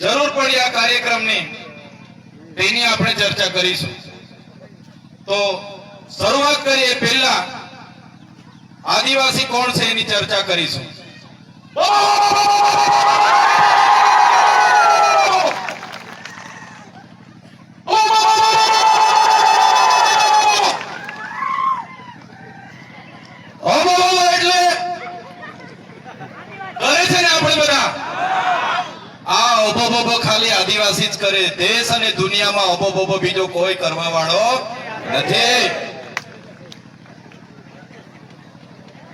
જરૂર પડી આ કાર્યક્રમની તેની આપણે ચર્ચા કરીશું. તો શરૂઆત કરીએ પહેલા, આદિવાસી કોણ છે એની ચર્ચા કરીશું ઓબો એટલે કરે છે ને આપણે બધા બોબો ખાલી આદિવાસી જ કરે. દેશ અને દુનિયામાં ઓબો બીજો કોઈ કરવા વાળો નથી.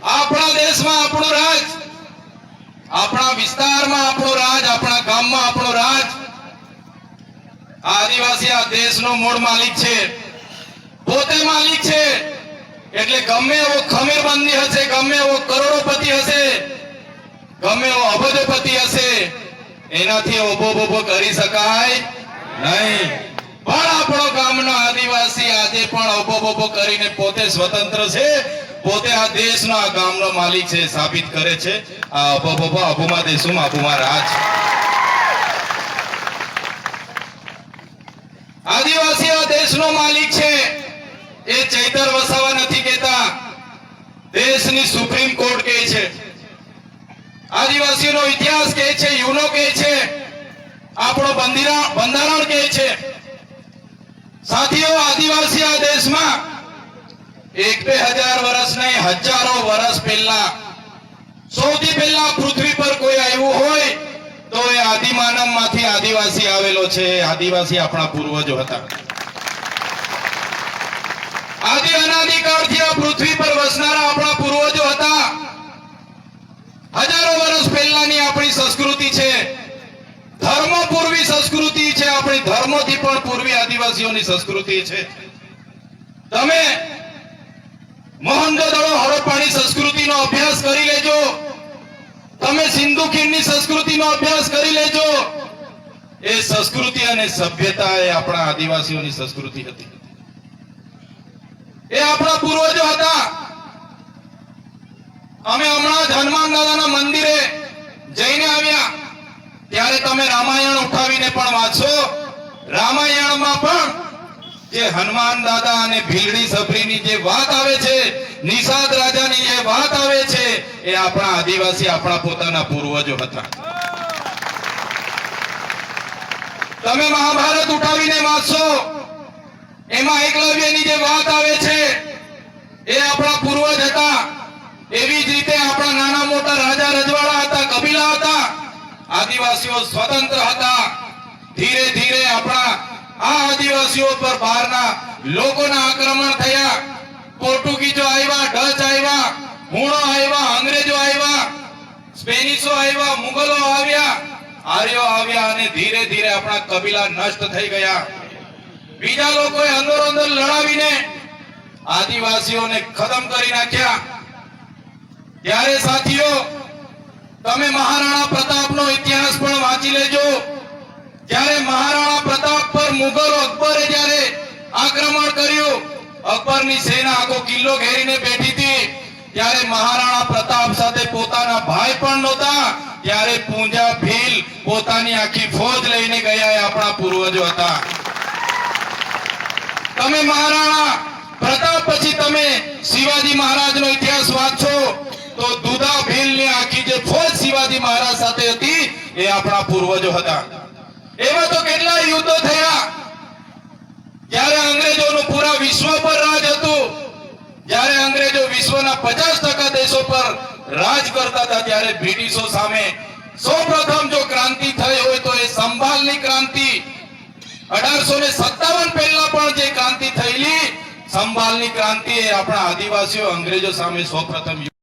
આપણા દેશમાં આપણો રાજ, આપણા વિસ્તારમાં આપણો રાજ, આપણા ગામમાં આપણો રાજ. આદિવાસી આ દેશનો મૂળ માલિક છે. પોતે માલિક છે. એટલે ગમે એવો ખમીરબંધી હશે, ગમે એવો કરોડોપતિ હશે, ગમે એવો અબજોપતિ હશે એનાથી ઓબો બોબો કરી શકાય નહીં. પણ આપણો ગામનો આદિવાસી આજે પણ ઓબો બોબો કરીને પોતે સ્વતંત્ર છે. પોતે આ દેશનો આ ગામનો માલિક છે, સાબિત કરે છે. આ ઓબો બોબો અબુમા દેશુમાં અબુમા રાજ. આદિવાસી આ દેશનો માલિક છે. એ ચૈતર વસાવા નથી કહેતા. દેશની સુપ્રીમ કોર્ટ આદિવાસીનો ઇતિહાસ કહે છે યુનો કહે છે, આપણો બંધારણ કહે છે. સાથીઓ, આદિવાસી આ દેશમાં એક બે હજાર વર્ષ નહીં, હજારો વર્ષ પહેલા, સૌથી પહેલા પૃથ્વી પર કોઈ આવ્યું હોય, તો એ આદિમાનવમાંથી આદિવાસી આવેલો છે. આદિવાસી આપણા પૂર્વજો હતા. આદિ અનાદિકાળથી આ પૃથ્વી પર વસનારા આપણા પૂર્વજો હતા. આપણી સંસ્કૃતિ છે. ધર્મ પૂર્વી સંસ્કૃતિ છે. આપણી ધર્મોથી પણ પૂર્વી આદિવાસીઓની સંસ્કૃતિ છે. તમે મોહનજોદડો હડપ્પાની સંસ્કૃતિનો અભ્યાસ કરી લેજો. તમે સિંધુ ખીણની સંસ્કૃતિનો અભ્યાસ કરી લેજો. એ સંસ્કૃતિ અને સભ્યતા એ આપણા આદિવાસીઓની સંસ્કૃતિ હતી. એ આપણા પૂર્વજો હતા. અમે હમણાં હનુમાન દાદાના મંદિરે જઈને આવ્યા. ત્યારે તમે રામાયણ ઉઠાવીને પણ વાંચો. રામાયણમાં પણ જે હનુમાન દાદા અને ભીલડી સબરીની જે વાત આવે છે, નિષાદ રાજાની જે વાત આવે છે, એ આપણા આદિવાસી આપણા પોતાના પૂર્વજો હતા. તમે મહાભારત ઉઠાવીને વાંચશો એમાં એકલવ્યની જે વાત આવે છે, એ આપણા પૂર્વજ હતા. એવી આપણા નાના મોટા રાજા રજવાડા હતા, કબીલા હતા, આદિવાસીઓ સ્વતંત્ર હતા. ધીરે ધીરે આપણા આ આદિવાસીઓ પર બહારના લોકોના આક્રમણ થયા. પોર્ટુગીઝો આવ્યા, ડચ આવ્યા હુણો આવ્યા, અંગ્રેજો આવ્યા, સ્પેનિશો આવ્યા મુગલો આવ્યા, આર્યો આવ્યા અને ધીરે ધીરે આપણા કબીલા નષ્ટ થઈ ગયા. બીજા લોકોએ અંદર અંદર લડાવીને આદિવાસીઓને ખતમ કરી નાખ્યા. ત્યારે સાથીઓ, તમે મહારાણા પ્રતાપનો ઇતિહાસ પણ વાંચી લેજો. જ્યારે મહારાણા પ્રતાપ પર મુગલ અકબરે જ્યારે આક્રમણ કર્યું, અકબરની સેના આખો કિલ્લો ઘેરીને બેઠી હતી. ત્યારે મહારાણા પ્રતાપ સાથે પોતાના ભાઈ પણ નહોતા. ત્યારે પૂંજા, ભીલ પોતાની આખી ફોજ લઈને ગયા આપણા પૂર્વજો હતા. તમે મહારાણા પ્રતાપ પછી તમે શિવાજી મહારાજનો ઇતિહાસ વાંચો તો દુધા ભીલની આખી જે ફોજ શિવાજી મહારાજ સાથે હતી, એ આપણા પૂર્વજો હતા. એવા તો કેટલા યુદ્ધો થયા. જ્યારે અંગ્રેજોનું પૂરા વિશ્વ પર રાજ હતું, જ્યારે અંગ્રેજો વિશ્વના પચાસ ટકા દેશો પર રાજ કરતા હતા, ત્યારે બ્રિટિશો સામે સૌપ્રથમ જો ક્રાંતિ થઈ હોય તો એ સંભાલની ક્રાંતિ. અઢારસો ને સત્તાવન પહેલા પણ જે ક્રાંતિ થયેલી, સંભાલની ક્રાંતિ એ આપણા આદિવાસીઓ અંગ્રેજો સામે સૌપ્રથમ